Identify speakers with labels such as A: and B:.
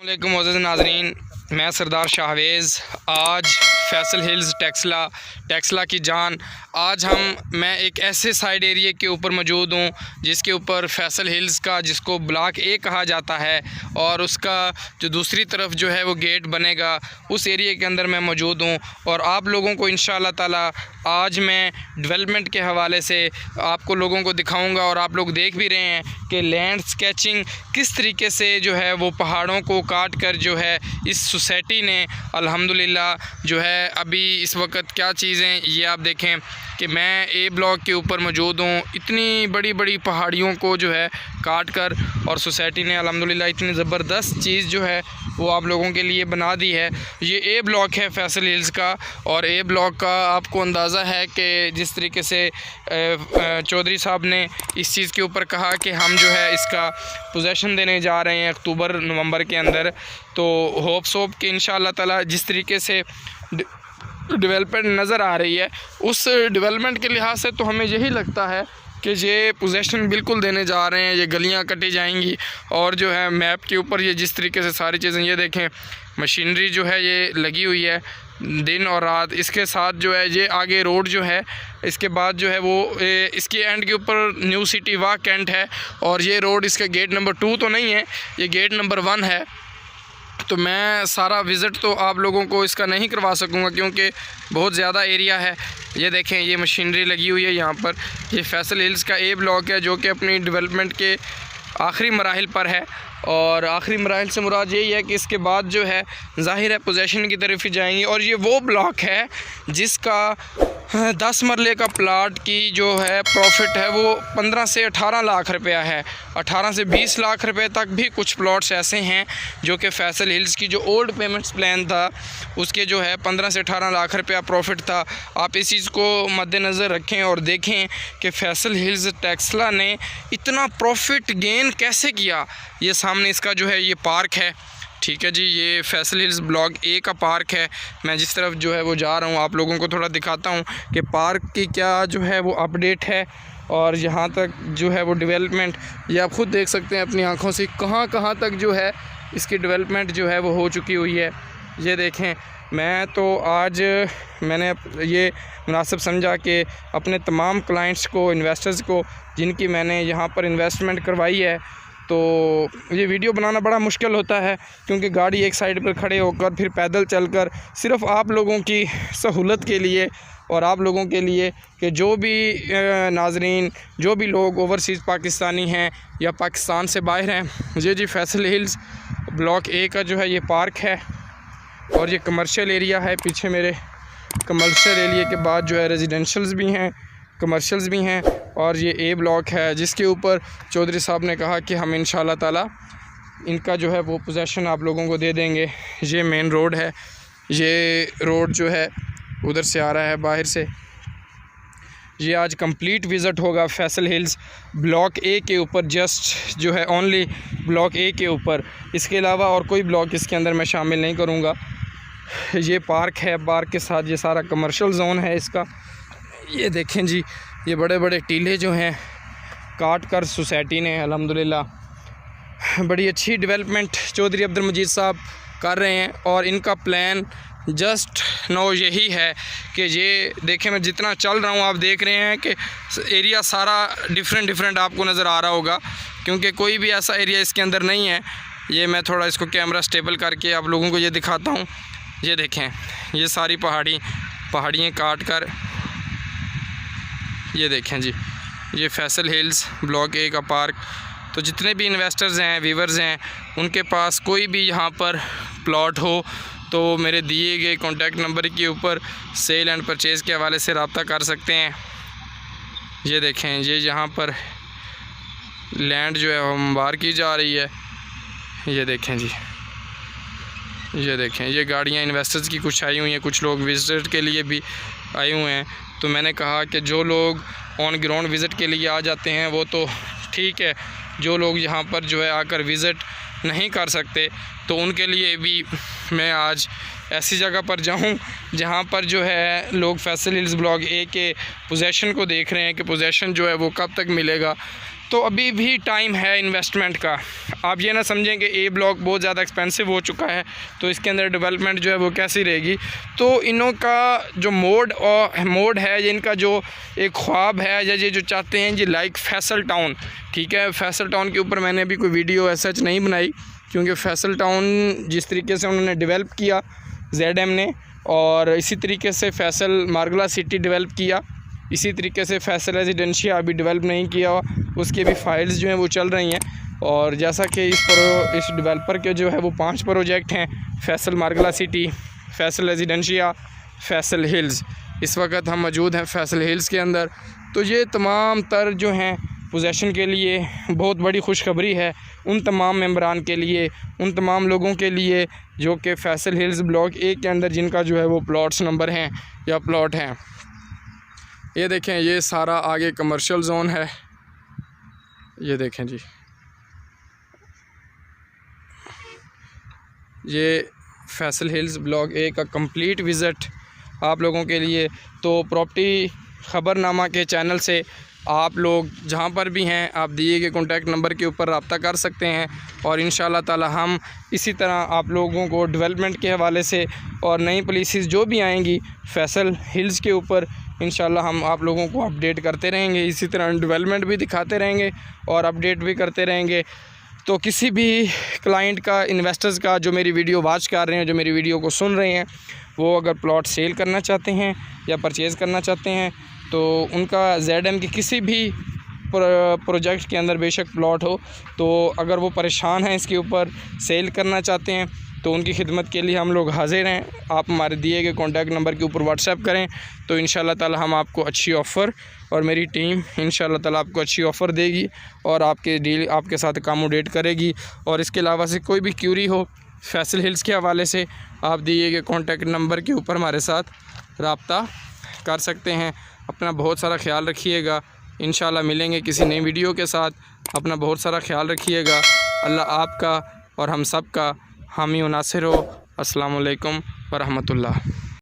A: अल्लाम नाजरीन मैं सरदार शाहवेज़, आज फैसल हिल्स टेक्सला टेक्सला की जान। आज हम, मैं एक ऐसे साइड एरिए के ऊपर मौजूद हूँ, जिसके ऊपर फैसल हिल्स का, जिसको ब्लॉक ए कहा जाता है, और उसका जो दूसरी तरफ़ जो है वो गेट बनेगा, उस एरिए के अंदर मैं मौजूद हूँ। और आप लोगों को इन ताला, आज मैं डेवलपमेंट के हवाले से आपको लोगों को दिखाऊँगा, और आप लोग देख भी रहे हैं कि लैंड स्केचिंग किस तरीके से जो है वो पहाड़ों को काट कर जो है इस सोसाइटी ने अल्हम्दुलिल्लाह जो है अभी इस वक्त क्या चीज़ें ये आप देखें कि मैं ए ब्लॉक के ऊपर मौजूद हूँ। इतनी बड़ी बड़ी पहाड़ियों को जो है काट कर और सोसाइटी ने अल्हम्दुलिल्लाह इतनी ज़बरदस्त चीज़ जो है वो आप लोगों के लिए बना दी है। ये ए ब्लॉक है फैसल हिल्स का और ए ब्लॉक का आपको अंदाज़ा है कि जिस तरीके से चौधरी साहब ने इस चीज़ के ऊपर कहा कि हम जो है इसका पोजेसन देने जा रहे हैं अक्टूबर, नवंबर के अंदर। तो होप कि इन ताला जिस तरीके से डेवलपमेंट नज़र आ रही है। उस डेवलपमेंट के लिहाज से तो हमें यही लगता है कि ये पोजेसन बिल्कुल देने जा रहे हैं ये गलियाँ कटी जाएँगी और जो है मैप के ऊपर ये जिस तरीके से सारी चीज़ें ये देखें मशीनरी जो है ये लगी हुई है दिन और रात। इसके साथ जो है ये आगे रोड जो है इसके बाद जो है वो ए, इसके एंड के ऊपर न्यू सिटी वाह कैंट है और ये रोड इसका गेट नंबर टू तो नहीं है ये गेट नंबर वन है। तो मैं सारा विज़िट तो आप लोगों को इसका नहीं करवा सकूँगा क्योंकि बहुत ज़्यादा एरिया है। ये देखें, ये मशीनरी लगी हुई है यहाँ पर। ये फैसल हिल्स का ए ब्लॉक है जो कि अपनी डेवलपमेंट के आखिरी मराहल पर है। और आखिरी मराहल से मुराद यही है कि इसके बाद जो है, ज़ाहिर है पोजेशन की तरफ़ ही जाएँगी। और ये वो ब्लॉक है जिसका दस मरले का प्लाट की जो है प्रॉफिट है, वो पंद्रह से अठारह लाख रुपया है। अठारह से बीस लाख रुपए तक भी कुछ प्लॉट्स ऐसे हैं जो कि फैसल हिल्स की जो ओल्ड पेमेंट्स प्लान था, उसके जो है पंद्रह से अठारह लाख रुपया प्रॉफिट था। आप इस चीज़ को मद्देनज़र रखें और देखें कि फैसल हिल्स, टैक्सला ने इतना प्रॉफिट गेन कैसे किया? ये सामने इसका जो है ये पार्क है। ठीक है जी, ये फैसल हिल्स ब्लॉक ए का पार्क है। मैं जिस तरफ़ जो है वो जा रहा हूँ, आप लोगों को थोड़ा दिखाता हूँ कि पार्क की क्या जो है वो अपडेट है और यहाँ तक जो है वो डेवलपमेंट, ये आप ख़ुद देख सकते हैं अपनी आँखों से कहाँ कहाँ तक जो है इसकी डेवलपमेंट जो है वो हो चुकी हुई है। ये देखें, मैं तो आज मैंने ये मुनासिब समझा कि अपने तमाम क्लाइंट्स को, इन्वेस्टर्स को, जिनकी मैंने यहाँ पर इन्वेस्टमेंट करवाई है तो ये वीडियो बनाना बड़ा मुश्किल होता है, क्योंकि गाड़ी एक साइड पर खड़े होकर, फिर पैदल चलकर, सिर्फ़ आप लोगों की सहूलत के लिए और आप लोगों के लिए कि जो भी नाजरीन, जो भी लोग ओवरसीज़ पाकिस्तानी हैं या पाकिस्तान से बाहर हैं ये जी, फैसल हिल्स, ब्लॉक ए का जो है ये पार्क है और ये कमर्शियल एरिया है, पीछे मेरे कमर्शियल एरिया के बाद जो है रेजिडेंशल्स भी हैं। कमर्शियल्स भी हैं और ये ए ब्लॉक है, जिसके ऊपर चौधरी साहब ने कहा कि हम इन ताला इनका जो है वो पोजेसन आप लोगों को दे देंगे। ये मेन रोड है। ये रोड जो है, उधर से आ रहा है, बाहर से। ये आज कंप्लीट विज़िट होगा फैसल हिल्स ब्लॉक ए के ऊपर जस्ट जो है ओनली ब्लॉक ए के ऊपर। इसके अलावा और कोई ब्लॉक इसके अंदर मैं शामिल नहीं करूँगा। ये पार्क है पार्क के साथ ये सारा कमर्शियल जोन है इसका। ये देखें जी, ये बड़े बड़े टीले जो हैं, काट कर सोसाइटी ने, अल्हम्दुलिल्लाह। बड़ी अच्छी डेवलपमेंट चौधरी अब्दुल मजीद साहब कर रहे हैं और इनका प्लान जस्ट नो यही है कि ये देखें, मैं जितना चल रहा हूँ, आप देख रहे हैं कि एरिया सारा डिफरेंट डिफरेंट आपको नज़र आ रहा होगा, क्योंकि कोई भी ऐसा एरिया इसके अंदर नहीं है। ये मैं थोड़ा इसको कैमरा स्टेबल करके आप लोगों को ये दिखाता हूँ। ये देखें, ये सारी पहाड़ी, पहाड़ियाँ काट कर ये देखें जी। ये फैसल हिल्स, ब्लॉक ए का पार्क। तो जितने भी इन्वेस्टर्स हैं वीवर्स हैं, उनके पास कोई भी यहाँ पर प्लॉट हो तो मेरे दिए गए कॉन्टैक्ट नंबर के ऊपर सेल एंड परचेज़ के हवाले से रबता कर सकते हैं। ये देखें ये यहाँ पर लैंड जो है, हम बार की जा रही है। ये देखें जी। ये देखें, ये गाड़ियाँ इन्वेस्टर्स की कुछ आई हुई हैं, कुछ लोग विज़िट के लिए भी। आए हुए हैं। तो मैंने कहा कि जो लोग ऑन ग्राउंड विज़िट के लिए आ जाते हैं, वो तो ठीक है। जो लोग यहाँ पर जो है आकर विज़िट नहीं कर सकते तो उनके लिए भी मैं आज ऐसी जगह पर जाऊँ जहाँ पर जो है लोग फैसल हिल्स ब्लॉग ए के पोजेसन को देख रहे हैं कि पोजेसन जो है वो कब तक मिलेगा। तो अभी भी टाइम है इन्वेस्टमेंट का। आप ये ना समझें कि ए ब्लॉक बहुत ज़्यादा एक्सपेंसिव हो चुका है तो इसके अंदर डेवलपमेंट जो है वो कैसी रहेगी? तो इनों का जो मोड और मोड है, या इनका जो एक ख्वाब है, या ये जो चाहते हैं जी लाइक फैसल टाउन ठीक है? फैसल टाउन के ऊपर मैंने अभी कोई वीडियो ऐसा नहीं बनाई, क्योंकि फैसल टाउन जिस तरीके से उन्होंने डेवलप किया ZM ने, और इसी तरीके से फैसल मार्गला सिटी डेवलप किया इसी तरीके से फैसल रेजिडेंशिया अभी डेवलप नहीं किया उसके भी फाइल्स जो हैं वो चल रही हैं। और जैसा कि इस प्रो इस डेवलपर के जो है वो पाँच प्रोजेक्ट हैं Faisal Margalla City Faisal Residencia Faisal Hills इस वक्त हम मौजूद हैं फैसल हिल्स के अंदर। तो ये तमाम तर जो हैं पोजेसन के लिए बहुत बड़ी खुशखबरी है उन तमाम मेम्बरान के लिए, उन तमाम लोगों के लिए जो कि फैसल हिल्स ब्लॉक ए के अंदर जिनका जो है वो प्लॉट्स नंबर हैं या प्लॉट हैं। ये देखें, ये सारा आगे कमर्शियल जोन है। ये देखें जी। ये फैसल हिल्स ब्लॉक ए का कंप्लीट विज़िट आप लोगों के लिए। तो प्रॉपर्टी ख़बरनामा के चैनल से आप लोग जहाँ पर भी हैं, आप दिए गए कॉन्टैक्ट नंबर के ऊपर रबता कर सकते हैं और इन ताला हम इसी तरह आप लोगों को डेवलपमेंट के हवाले से और नई पॉलिसीज़ जो भी आएँगी फैसल हिल्स के ऊपर इन हम आप लोगों को अपडेट करते रहेंगे, इसी तरह डेवलपमेंट भी दिखाते रहेंगे और अपडेट भी करते रहेंगे। तो किसी भी क्लाइंट का इन्वेस्टर्स का जो मेरी वीडियो वॉच कर रहे हैं, जो मेरी वीडियो को सुन रहे हैं, वो अगर प्लॉट सेल करना चाहते हैं या परचेज़ करना चाहते हैं तो उनका जेड एम की किसी भी प्रोजेक्ट के अंदर बेशक प्लॉट हो तो अगर वो परेशान हैं इसके ऊपर सेल करना चाहते हैं तो उनकी खिदमत के लिए हम लोग हाजिर हैं। आप हमारे दिए गए कॉन्टैक्ट नंबर के ऊपर व्हाट्सएप करें तो इन ताला हम आपको अच्छी ऑफ़र और मेरी टीम इन ताला आपको अच्छी ऑफ़र देगी और आपके डील आपके साथ अकामोडेट करेगी। और इसके अलावा से कोई भी क्यूरी हो फैसल हिल्स के हवाले से आप दिए गए कॉन्टैक्ट नंबर के ऊपर हमारे साथ रबता कर सकते हैं। अपना बहुत सारा ख्याल रखिएगा। इन मिलेंगे किसी नई वीडियो के साथ। अपना बहुत सारा ख्याल रखिएगा। अल्लाह आपका और हम सब का আমি ও নাসেরও আসসালামু আলাইকুম রহমতুল্লাহ।